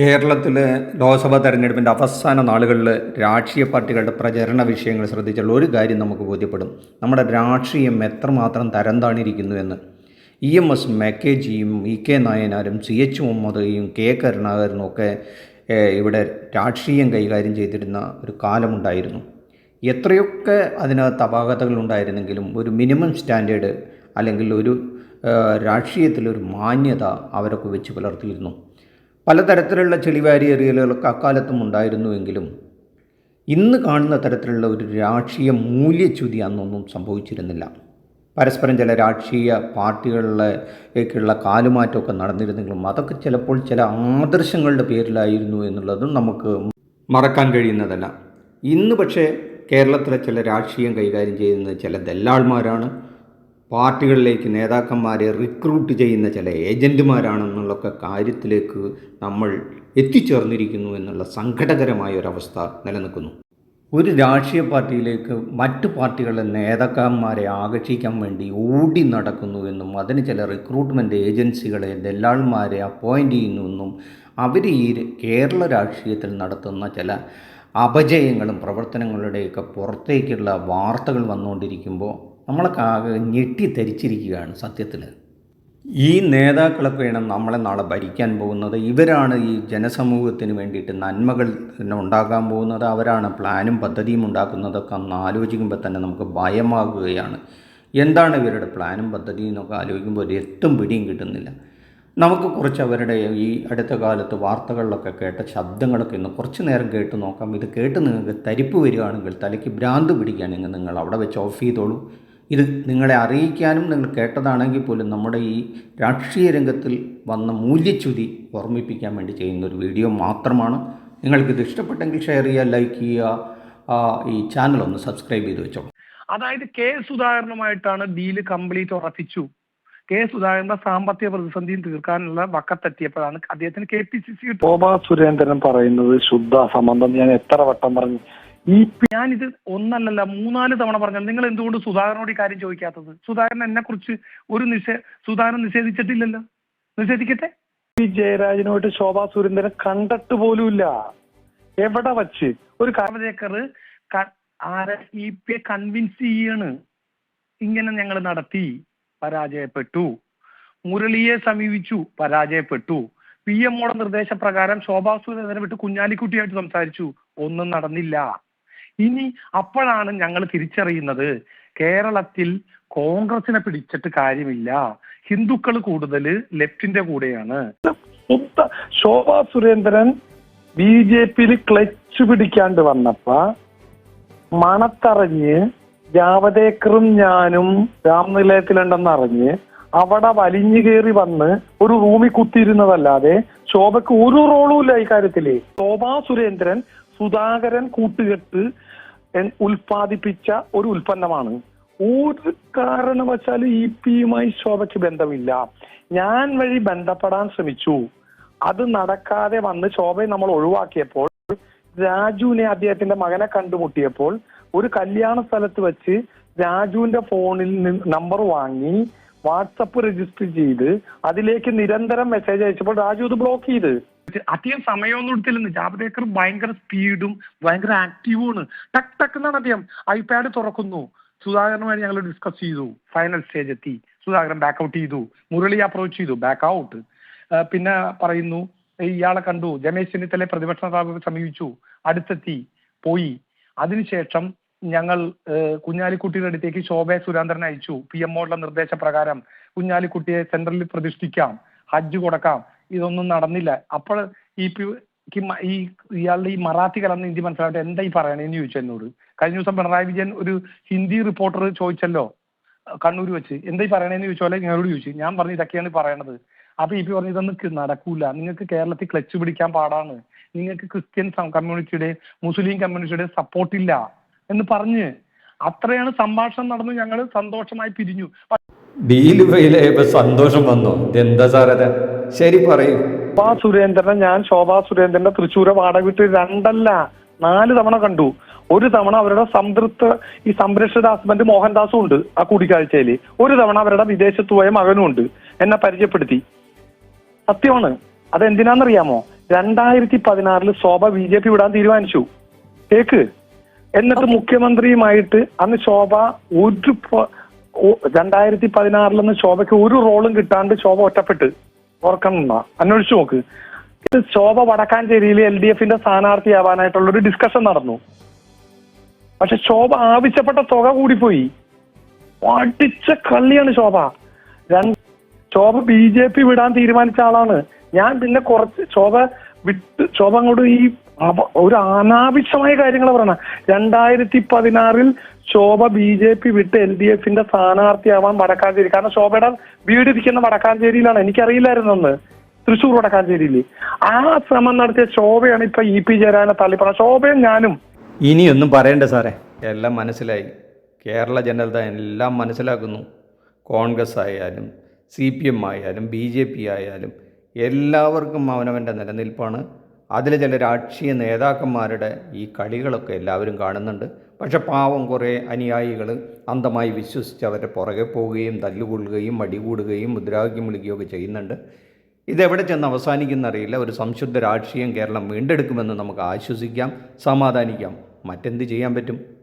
കേരളത്തിൽ ലോക്സഭാ തെരഞ്ഞെടുപ്പിന്റെ അവസാന നാളുകളിൽ രാഷ്ട്രീയ പാർട്ടികളുടെ പ്രചരണ വിഷയങ്ങൾ ശ്രദ്ധിച്ചുള്ള ഒരു കാര്യം നമുക്ക് ബോധ്യപ്പെടും. നമ്മുടെ രാഷ്ട്രീയം എത്രമാത്രം തരം താണിരിക്കുന്നു എന്ന്. ഇ എം എസ് മെക്കേജിയും ഇ കെ നായനാരും സി എച്ച് മുഹമ്മദയും കെ കരുണാകരനും ഒക്കെ ഇവിടെ രാഷ്ട്രീയം കൈകാര്യം ചെയ്തിരുന്ന ഒരു കാലമുണ്ടായിരുന്നു. എത്രയൊക്കെ അതിനകത്ത് അപാകതകൾ ഉണ്ടായിരുന്നെങ്കിലും ഒരു മിനിമം സ്റ്റാൻഡേർഡ് അല്ലെങ്കിൽ ഒരു രാഷ്ട്രീയത്തിലൊരു മാന്യത അവരൊക്കെ വെച്ച് പുലർത്തിയിരുന്നു. പലതരത്തിലുള്ള ചെളിവാരി എറിയലുകളൊക്കെ അക്കാലത്തും ഉണ്ടായിരുന്നുവെങ്കിലും ഇന്ന് കാണുന്ന തരത്തിലുള്ള ഒരു രാഷ്ട്രീയ മൂല്യച്യുതി അന്നൊന്നും സംഭവിച്ചിരുന്നില്ല. പരസ്പരം ചില രാഷ്ട്രീയ പാർട്ടികളിലേക്കുള്ള കാലുമാറ്റമൊക്കെ നടന്നിരുന്നെങ്കിലും അതൊക്കെ ചിലപ്പോൾ ചില ആദർശങ്ങളുടെ പേരിലായിരുന്നു എന്നുള്ളതും നമുക്ക് മറക്കാൻ കഴിയുന്നതല്ല. ഇന്ന് പക്ഷേ കേരളത്തിലെ ചില രാഷ്ട്രീയം കൈകാര്യം ചെയ്യുന്നത് ചില ദല്ലാൾമാരാണ് പാർട്ടികളിലേക്ക് നേതാക്കന്മാരെ റിക്രൂട്ട് ചെയ്യുന്ന ചില ഏജന്റുമാരാണെന്നുള്ളൊക്കെ കാര്യത്തിലേക്ക് നമ്മൾ എത്തിച്ചേർന്നിരിക്കുന്നു എന്നുള്ള സങ്കടകരമായ ഒരവസ്ഥ നിലനിൽക്കുന്നു. ഒരു രാഷ്ട്രീയ പാർട്ടിയിലേക്ക് മറ്റു പാർട്ടികളിലെ നേതാക്കന്മാരെ ആകർഷിക്കാൻ വേണ്ടി ഓടി നടക്കുന്നു എന്നും അതിന് ചില റിക്രൂട്ട്മെന്റ് ഏജൻസികളെ ദല്ലാൾമാരെ അപ്പോയിന്റ് ചെയ്യുന്നുവെന്നും അവർ ഈ കേരള രാഷ്ട്രീയത്തിൽ നടത്തുന്ന ചില അപജയങ്ങളും പ്രവർത്തനങ്ങളുടെയൊക്കെ പുറത്തേക്കുള്ള വാർത്തകൾ വന്നുകൊണ്ടിരിക്കുമ്പോൾ നമ്മളൊക്കെ ആകെ ഞെട്ടിത്തരിച്ചിരിക്കുകയാണ് സത്യത്തിൽ. ഈ നേതാക്കളൊക്കെയാണ് നമ്മളെ നാളെ ഭരിക്കാൻ പോകുന്നത്. ഇവരാണ് ഈ ജനസമൂഹത്തിന് വേണ്ടിയിട്ട് നന്മകൾ തന്നെ ഉണ്ടാകാൻ പോകുന്നത്. അവരാണ് പ്ലാനും പദ്ധതിയും ഉണ്ടാക്കുന്നതൊക്കെ ഒന്ന് ആലോചിക്കുമ്പോൾ തന്നെ നമുക്ക് ഭയമാകുകയാണ്. എന്താണ് ഇവരുടെ പ്ലാനും പദ്ധതിയും എന്നൊക്കെ ആലോചിക്കുമ്പോൾ ഒരു എത്തും പിടിയും കിട്ടുന്നില്ല. നമുക്ക് കുറച്ച് അവരുടെ ഈ അടുത്ത കാലത്ത് വാർത്തകളിലൊക്കെ കേട്ട ശബ്ദങ്ങളൊക്കെ ഒന്ന് കുറച്ച് നേരം കേട്ട് നോക്കാം. ഇത് കേട്ട് നിങ്ങൾക്ക് തരിപ്പ് വരികയാണെങ്കിൽ തലയ്ക്ക് ഭ്രാന്ത് പിടിക്കുകയാണെങ്കിൽ നിങ്ങൾ അവിടെ വെച്ച് ഓഫ് ചെയ്തോളൂ. ഇത് നിങ്ങളെ അറിയിക്കാനും നിങ്ങൾ കേട്ടതാണെങ്കിൽ പോലും നമ്മുടെ ഈ രാഷ്ട്രീയ രംഗത്തിൽ വന്ന മൂല്യച്യുതി ഓർമ്മിപ്പിക്കാൻ വേണ്ടി ചെയ്യുന്ന ഒരു വീഡിയോ മാത്രമാണ്. നിങ്ങൾക്കിത് ഇഷ്ടപ്പെട്ടെങ്കിൽ ഷെയർ ചെയ്യുക ലൈക്ക് ചെയ്യുക ഈ ചാനൽ ഒന്ന് സബ്സ്ക്രൈബ് ചെയ്ത് വെച്ചോ. അതായത് കെ സുധാകരനുമായിട്ടാണ് ഡീൽ കംപ്ലീറ്റ് ഉറപ്പിച്ചു. കെ സുധാകരന്റെ സാമ്പത്തിക പ്രതിസന്ധിയും തീർക്കാനുള്ള വക്കത്തെത്തിയപ്പോഴാണ് അദ്ദേഹത്തിന് K P C C Shobha Surendran പറയുന്നത് ശുദ്ധ സംബന്ധം ഞാൻ എത്ര വട്ടം പറഞ്ഞു ഞാനിത് ഒന്നല്ലല്ല മൂന്നാൽ തവണ പറഞ്ഞാൽ നിങ്ങൾ എന്തുകൊണ്ട് സുധാകരനോട് ഈ കാര്യം ചോദിക്കാത്തത്? സുധാകരൻ എന്നെ കുറിച്ച് ഒരു നിഷേ സുധാകരൻ നിഷേധിച്ചിട്ടില്ലല്ലോ? നിഷേധിക്കട്ടെ? പി ജയരാജനുമായിട്ട് ശോഭാ സുരേന്ദ്രൻ കണ്ടിട്ട് പോലുമില്ല എവിടെ വച്ച്? ഒരു കാമരേക്കർ ആരെ ഇ പി കൺവിൻസ് ചെയ്യാണ്. ഇങ്ങനെ ഞങ്ങൾ നടത്തി പരാജയപ്പെട്ടു. മുരളിയെ സമീപിച്ചു പരാജയപ്പെട്ടു. പി എമ്മോടെ നിർദ്ദേശപ്രകാരം ശോഭാ സുരേന്ദ്രനെ വിട്ട് കുഞ്ഞാലിക്കുട്ടിയായിട്ട് സംസാരിച്ചു. ഒന്നും നടന്നില്ല. ഇനി അപ്പോഴാണ് ഞങ്ങൾ തിരിച്ചറിയുന്നത്. കേരളത്തിൽ കോൺഗ്രസിനെ പിടിച്ചിട്ട് കാര്യമില്ല. ഹിന്ദുക്കൾ കൂടുതൽ ലെഫ്റ്റിന്റെ കൂടെയാണ്. ശോഭാ സുരേന്ദ്രൻ ബി ജെ പിയിൽ ക്ലച്ച് പിടിക്കാണ്ട് വന്നപ്പ മണത്തറിഞ്ഞ് ജാവദേക്കറും ഞാനും രാംനിലയത്തിലുണ്ടെന്ന് അറിഞ്ഞ് അവിടെ വലിഞ്ഞു കയറി വന്ന് ഒരു റൂമിൽ കുത്തിയിരുന്നതല്ലാതെ ശോഭയ്ക്ക് ഒരു റോളും ഇല്ല ഈ കാര്യത്തിൽ. ശോഭാ സുരേന്ദ്രൻ സുധാകരൻ കൂട്ടുകെട്ട് ഉൽപ്പാദിപ്പിച്ച ഒരു ഉൽപ്പന്നമാണ്. ഒരു കാരണവശാലും ഇ പിയുമായി ശോഭയ്ക്ക് ബന്ധമില്ല. ഞാൻ വഴി ബന്ധപ്പെടാൻ ശ്രമിച്ചു. അത് നടക്കാതെ വന്ന് ശോഭയെ നമ്മൾ ഒഴിവാക്കിയപ്പോൾ രാജുവിനെ അദ്ദേഹത്തിന്റെ മകനെ കണ്ടുമുട്ടിയപ്പോൾ ഒരു കല്യാണ സ്ഥലത്ത് വെച്ച് രാജുവിന്റെ ഫോണിൽ നമ്പർ വാങ്ങി വാട്സപ്പ് രജിസ്റ്റർ ചെയ്ത് അതിലേക്ക് നിരന്തരം മെസ്സേജ് അയച്ചപ്പോൾ രാജു ഇത് ബ്ലോക്ക് ചെയ്ത്. അധികം സമയമൊന്നും എടുത്തില്ലെന്ന്. ജാവദേക്കർ ഭയങ്കര സ്പീഡും ഭയങ്കര ആക്റ്റീവുമാണ് ടക്ക് ടക്ക് എന്നാണ് അദ്ദേഹം. ഐപാഡ് തുറക്കുന്നു. സുധാകരനുമായി ഞങ്ങൾ ഡിസ്കസ് ചെയ്തു. ഫൈനൽ സ്റ്റേജ് എത്തി. സുധാകരൻ ബാക്ക് ഔട്ട് ചെയ്തു. മുരളി അപ്രോച്ച് ചെയ്തു. ബാക്ക് ഔട്ട് പിന്നെ പറയുന്നു ഇയാളെ കണ്ടു. രമേശ് ചെന്നിത്തല പ്രതിപക്ഷ നേതാവ് സമീപിച്ചു. അടുത്തെത്തി. പോയി. അതിനുശേഷം ഞങ്ങൾ കുഞ്ഞാലിക്കുട്ടിയുടെ അടുത്തേക്ക് ശോഭ സുരേന്ദ്രൻ അയച്ചു. പി എമ്മോയുടെ നിർദ്ദേശപ്രകാരം കുഞ്ഞാലിക്കുട്ടിയെ സെൻട്രലിൽ പ്രതിഷ്ഠിക്കാം. ഹജ്ജ് കൊടുക്കാം. ഇതൊന്നും നടന്നില്ല. അപ്പോൾ ഈ ഈ ഇയാളുടെ ഈ മറാത്തി കലർന്ന് ഹിന്ദി മനസ്സിലായിട്ട് എന്താ ഈ പറയണേന്ന് ചോദിച്ചു എന്നോട്. കഴിഞ്ഞ ദിവസം പിണറായി വിജയൻ ഒരു ഹിന്ദി റിപ്പോർട്ടർ ചോദിച്ചല്ലോ കണ്ണൂർ വെച്ച്. എന്താ ഈ പറയണേന്ന് ചോദിച്ചോലെ ഞങ്ങളോട് ചോദിച്ചു. ഞാൻ പറഞ്ഞു ഇതൊക്കെയാണ് പറയണത്. അപ്പൊ ഇ പി പറഞ്ഞു ഇതൊന്നും നടക്കൂല. നിങ്ങൾക്ക് കേരളത്തിൽ ക്ലച്ച് പിടിക്കാൻ പാടാണ്. നിങ്ങൾക്ക് ക്രിസ്ത്യൻ കമ്മ്യൂണിറ്റിയുടെ മുസ്ലിം കമ്മ്യൂണിറ്റിയുടെ സപ്പോർട്ട് ഇല്ല എന്ന് പറഞ്ഞ് അത്രയാണ് സംഭാഷണം നടന്നു. ഞങ്ങൾ സന്തോഷമായി പിരിഞ്ഞു. സന്തോഷം വന്നു? എന്താ സാറത് ശരി പറയൂ. ശോഭാ സുരേന്ദ്രനെ ഞാൻ ശോഭാ സുരേന്ദ്രന്റെ തൃശ്ശൂരെ വാടക വിട്ട് രണ്ടല്ല നാല് തവണ കണ്ടു. ഒരു തവണ അവരുടെ സംതൃപ്ത ഈ സംരക്ഷിത ഹസ്ബൻഡ് മോഹൻദാസും ഉണ്ട് ആ കൂടിക്കാഴ്ചയിൽ ഒരു തവണ അവരുടെ വിദേശത്ത് പോയ മകനും ഉണ്ട്. എന്നെ പരിചയപ്പെടുത്തി. സത്യമാണ്. അതെന്തിനാണെന്നറിയാമോ രണ്ടായിരത്തി പതിനാറിൽ ശോഭ ബി ജെ പി വിടാൻ തീരുമാനിച്ചു. കേക്ക്. എന്നിട്ട് മുഖ്യമന്ത്രിയുമായിട്ട് അന്ന് ശോഭ ഒരു രണ്ടായിരത്തി പതിനാറിൽ രണ്ടായിരത്തി പതിനാറിലൊന്ന് ശോഭയ്ക്ക് ഒരു റോളും കിട്ടാണ്ട് ശോഭ ഒറ്റപ്പെട്ട്. ഓർക്കണം എന്നാ അന്വേഷിച്ചു നോക്ക്. ശോഭ വടക്കാഞ്ചേരിയിൽ എൽ ഡി എഫിന്റെ സ്ഥാനാർത്ഥിയാവാനായിട്ടുള്ള ഒരു ഡിസ്കഷൻ നടന്നു. പക്ഷെ ശോഭ ആവശ്യപ്പെട്ട തുക കൂടിപ്പോയി. അടിച്ച കള്ളിയാണ് ശോഭ. രണ്ട് ശോഭ ബി ജെ പി വിടാൻ തീരുമാനിച്ച ആളാണ്. ഞാൻ പിന്നെ കുറച്ച് ശോഭ വിട്ട് ശോഭ അങ്ങോട്ട് ഈ ഒരു അനാവശ്യമായ കാര്യങ്ങൾ പറയണ. രണ്ടായിരത്തി പതിനാറിൽ ശോഭ ബി ജെ പി വിട്ട് എൽ ഡി എഫിന്റെ സ്ഥാനാർത്ഥിയാവാൻ വടക്കാഞ്ചേരി. കാരണം ശോഭയുടെ വീട് ഇരിക്കുന്ന വടക്കാഞ്ചേരിയിലാണ്. എനിക്കറിയില്ലായിരുന്നു അന്ന് തൃശ്ശൂർ വടക്കാഞ്ചേരിയിൽ ആ ശ്രമം നടത്തിയ ശോഭയാണ് ഇപ്പൊ ഇ പി ജയരാജനെ തള്ളിപ്പറ ശോഭയും ഞാനും. ഇനിയൊന്നും പറയണ്ട സാറേ. എല്ലാം മനസ്സിലായി. കേരള ജനത എല്ലാം മനസ്സിലാക്കുന്നു. കോൺഗ്രസ് ആയാലും സി പി എം ആയാലും ബി ജെ പി ആയാലും എല്ലാവർക്കും അവനവന്റെ നിലനിൽപ്പാണ്. അതിൽ ചില രാഷ്ട്രീയ നേതാക്കന്മാരുടെ ഈ കളികളൊക്കെ എല്ലാവരും കാണുന്നുണ്ട്. പക്ഷെ പാവം കുറേ അനുയായികൾ അന്ധമായി വിശ്വസിച്ച് അവരുടെ പുറകെ പോവുകയും തല്ലുകൊള്ളുകയും അടികൂടുകയും മുദ്രാവാക്യം വിളിക്കുകയൊക്കെ ചെയ്യുന്നുണ്ട്. ഇതെവിടെ ചെന്ന് അവസാനിക്കുന്നറിയില്ല. ഒരു സംശുദ്ധ രാഷ്ട്രീയം കേരളം വീണ്ടെടുക്കുമെന്ന് നമുക്ക് ആശ്വസിക്കാം സമാധാനിക്കാം. മറ്റെന്ത് ചെയ്യാൻ പറ്റും?